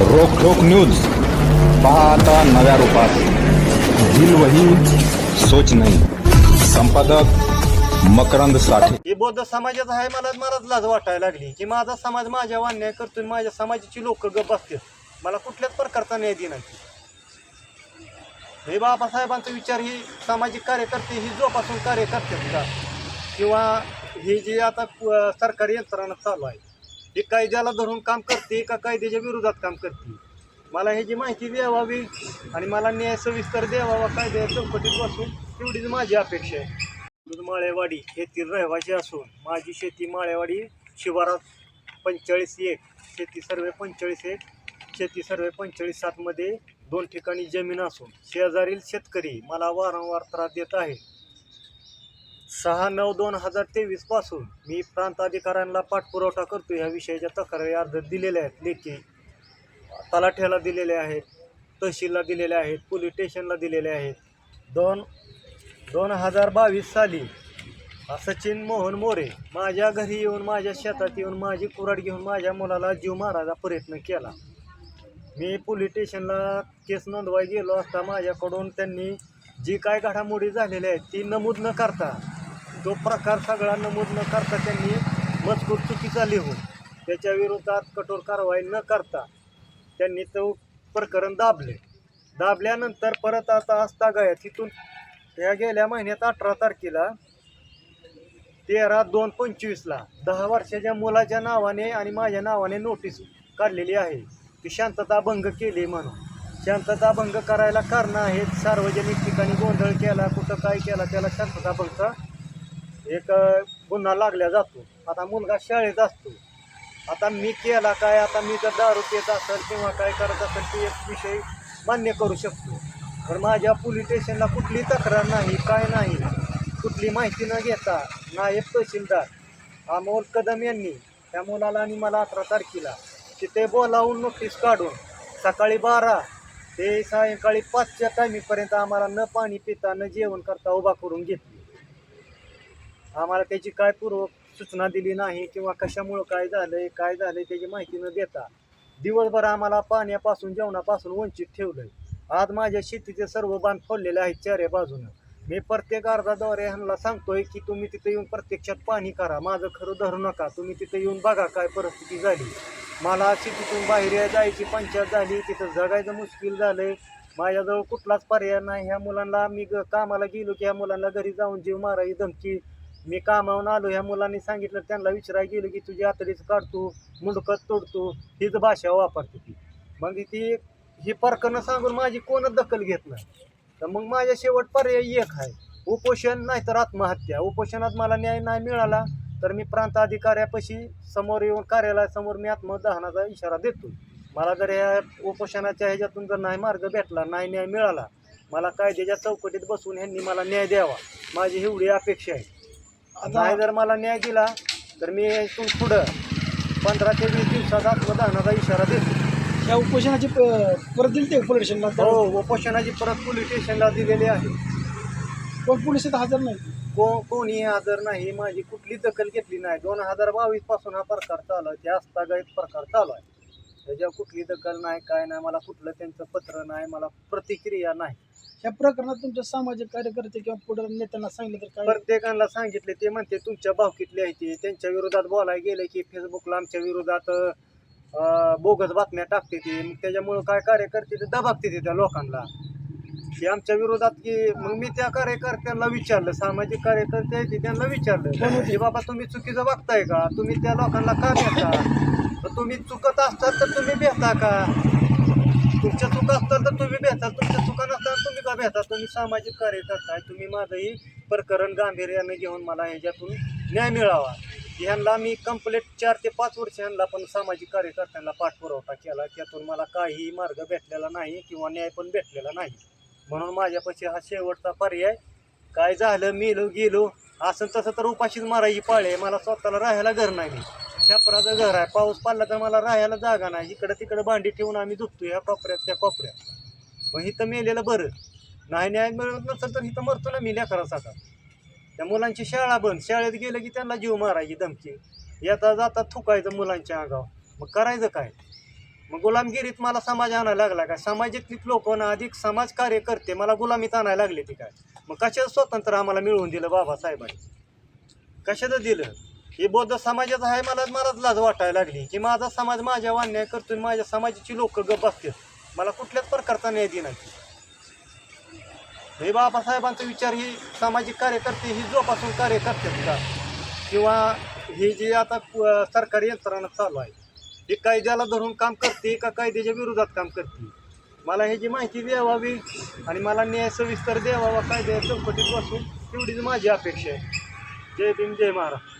रोखोक news. पाहता नव्या रूपात. दिल वही सोच नाही. संपादक मकरंद साठे. हे बौद्ध समाजाचा आहे मला मलाच लाज वाटायला लागली. की माझा समाज माझ्या अन्याय करतो आणि माझ्या समाजाची लोक गप असतील. मला कुठल्याच प्रकारचा न्याय देणार हे बाबासाहेबांचा विचार ही सामाजिक कार्यकर्ते ही जोपासून कार्य करतात का? किंवा ही जी आता सरकारी यंत्रणा चालू आहे ही कायद्याला धरून काम करते का कायद्याच्या विरोधात काम करते? मला ह्याची माहिती द्यावावी आणि मला न्याय सविस्तर द्यावा कायद्या चौकटीत बसून तेवढीच माझी अपेक्षा आहे. दूध माळेवाडी येथील रहिवासी असून माझी शेती माळेवाडी शिवारात पंचेचाळीस एक शेती सर्वे पंचेचाळीस एक शेती सर्वे पंचेचाळीस सातमध्ये दोन ठिकाणी जमीन असून शेजारील शेतकरी मला वारंवार त्रास देत आहे. सहा नऊ दोन हजार तेवीसपासून मी प्रांत अधिकाऱ्यांना पाठपुरवठा करतो ह्या विषयाच्या तक्रारी अर्ज दिलेल्या आहेत. लेखी तलाठ्याला दिलेले आहेत तहसीलला दिलेले आहेत पोलीस स्टेशनला दिलेले आहेत. दोन दोन हजार बावीस साली सचिन मोहन मोरे माझ्या घरी येऊन माझ्या शेतात येऊन माझी कुऱ्हाड घेऊन माझ्या मुलाला जीव मारायचा प्रयत्न केला. मी पोलीस स्टेशनला केस नोंदवाय गेलो असता माझ्याकडून त्यांनी जी काय घडामोडी झालेल्या आहेत ती नमूद न करता तो प्रकार सगळा नमूद न करता त्यांनी मजकूर चुकीचा लिहून त्याच्या विरोधात कठोर कारवाई न करता त्यांनी तो प्रकरण दाबले. दाबल्यानंतर परत आता असता गया तिथून ह्या गेल्या महिन्यात अठरा तारखेला तेरा दोन पंचवीसला दहा वर्षाच्या मुलाच्या नावाने आणि माझ्या नावाने नोटीस काढलेली आहे ती शांतता भंग केली म्हणून. शांतता भंग करायला कारणं आहेत. सार्वजनिक ठिकाणी गोंधळ केला कुठं काय केला त्याला शांतता भंगचा एक गुन्हा लागला जातो. आता मुलगा शाळेत असतो. आता मी केला काय आता मी जर दारू पेत असेल किंवा काय करत असेल ते एक विषय मान्य करू शकतो. पण माझ्या पोलीस स्टेशनला कुठली तक्रार नाही काय नाही कुठली माहिती न घेता नायब तहसीलदार अमोल कदम यांनी त्या मुलाला आणि मला अकरा तारखेला तिथे बोलावून नोटीस काढून सकाळी बारा ते सायंकाळी पाचच्या टायमिंगपर्यंत आम्हाला न पाणी पिता न जेवण करता उभा करून घेतली. आम्हाला त्याची काय पूर्व सूचना दिली नाही किंवा कशामुळं काय झालंय काय झालंय त्याची माहिती न देता दिवसभर आम्हाला पाण्यापासून जेवणापासून वंचित ठेवलंय. आज माझ्या शेतीचे सर्व बांध फोडलेले आहेत चारे बाजूनं. मी प्रत्येक अर्धाद्वारे ह्यांना सांगतोय की तुम्ही तिथे येऊन प्रत्यक्षात पाणी करा. माझं खरं धरू नका. तुम्ही तिथे येऊन बघा काय परिस्थिती झाली. मला शेतीतून बाहेर या- जायची पंचायत झाली. तिथं जगायचं मुश्किल झालंय. माझ्याजवळ कुठलाच पर्याय नाही. ह्या मुलांना मी ग- कामाला गेलो की ह्या मुलांना घरी जाऊन जीव मारायची धमकी मी कामावून आलो ह्या मुलांनी सांगितलं त्यांना विचारायला गेलो की तुझी आतडीच काढतो मुंडकत तोडतो हीच भाषा वापरते ती. मग ती ही परकनं सांगून माझी कोणच दखल घेत नाही. तर मग माझ्या शेवट पर्याय एक आहे. उपोषण नाही तर आत्महत्या. उपोषणात मला न्याय नाही मिळाला तर मी प्रांत अधिकाऱ्यापाशी समोर येऊन कार्यालयासमोर मी आत्मदहनाचा इशारा देतो मला जर या उपोषणाच्या ह्याच्यातून जर नाही मार्ग भेटला नाही न्याय मिळाला मला कायद्याच्या चौकटीत बसून ह्यांनी मला न्याय द्यावा. माझी एवढी अपेक्षा आहे. नाही जर मला न्याय दिला तर मी इथून पुढं पंधरा ते वीस दिवसात आत्मदहनाचा इशारा देतो. या उपोषणाची प- परत दिली ते पोलीस स्टेशनला हो उपोषणाची परत पोलीस स्टेशनला दिलेली आहे. पण पोलीस इथं हजर नाही? को कोणी हजर नाही माझी कुठली दखल घेतली नाही. दोन हजार बावीसपासून हा प्रकार चालू आहे. ते आस्थागायत प्रकार चालू आहे. त्याच्यावर कुठली दखल नाही काय नाही मला कुठलं त्यांचं पत्र नाही मला प्रतिक्रिया नाही. या प्रकरणात तुमच्या सामाजिक कार्यकर्ते किंवा पुढे नेत्यांना सांगितलं तर काय? प्रत्येकाला सांगितले ते म्हणते तुमच्या भावकीतले आहे ते? त्यांच्या विरोधात बोलायला गेले की फेसबुकला आमच्या विरोधात अं, बोगस बातम्या टाकते ते. मग त्याच्यामुळं काय कार्यकर्ते ते दबागते ते त्या लोकांना. की आमच्या विरोधात की मग मी त्या कार्यकर्त्यांना विचारलं सामाजिक कार्यकर्ते आहेत ते त्यांना विचारलं की बाबा तुम्ही चुकीचं बघताय का? तुम्ही त्या लोकांना का देता तर तुम्ही चुकत असतात तर तुम्ही भेटा का? तुमच्या चुका असतात तर तुम्ही भेटाल तुमच्या चुका नसतात तुम्ही का भेटा तुम्ही सामाजिक कार्यकर्ता आहे तुम्ही माझंही प्रकरण गांभीर्याने घेऊन मला ह्याच्यातून न्याय मिळावा. ह्यांना मी कंप्लीट चार ते पाच वर्ष ह्यांना पण सामाजिक कार्यकर्त्यांना पाठपुरवठा केला. त्यातून मला काहीही मार्ग भेटलेला नाही किंवा न्याय पण भेटलेला नाही. म्हणून माझ्यापाशी हा शेवटचा पर्याय. काय झालं मेलो गेलो असं तसं तर उपाशीच मारायची पाळी आहे. मला स्वतःला राहायला घर नाही. छपराचं घर आहे. पाऊस पडला तर मला राहायला जागा नाही. इकडं तिकडं भांडी ठेवून आम्ही झुकतो या कोपऱ्यात त्या कोपऱ्यात. मग इथं मेलेलं बरं. नाही न्याय मिळत नसेल तर इथं मरतो ना मी लेकरासाठी त्या मुलांची शाळा बंद. शाळेत गेलं की त्यांना जीव मारायची धमकी. येता जाता थुकायचं मुलांच्या अंगावर. मग करायचं काय? मग गुलामगिरीत मला समाज आणायला लागला काय सामाजिक लोकांना अधिक समाज कार्य करते मला गुलामीत आणायला लागले ती काय? मग कशाचं स्वातंत्र्य आम्हाला मिळवून दिलं बाबासाहेबांनी? कशाचं दिलं? हे बौद्ध समाजाचं आहे मला मलाच लाज वाटायला लागली की माझा समाज माझ्या अन्याय करतोय माझ्या समाजाची लोक गप असतील मला कुठल्याच प्रकारचा न्याय देणार हे बाबासाहेबांचा विचार ही सामाजिक कार्यकर्ते ही जोपासून कार्य करतात का? किंवा ही जी आता सरकारी यंत्रणा चालू आहे ही कायद्याला धरून काम करते का कायद्याच्या विरोधात काम करते? मला ह्याची माहिती द्यावावी आणि मला न्याय सविस्तर द्यावा कायद्या चौकटीत बसून तेवढीच माझी अपेक्षा आहे. जय भीम जय महाराज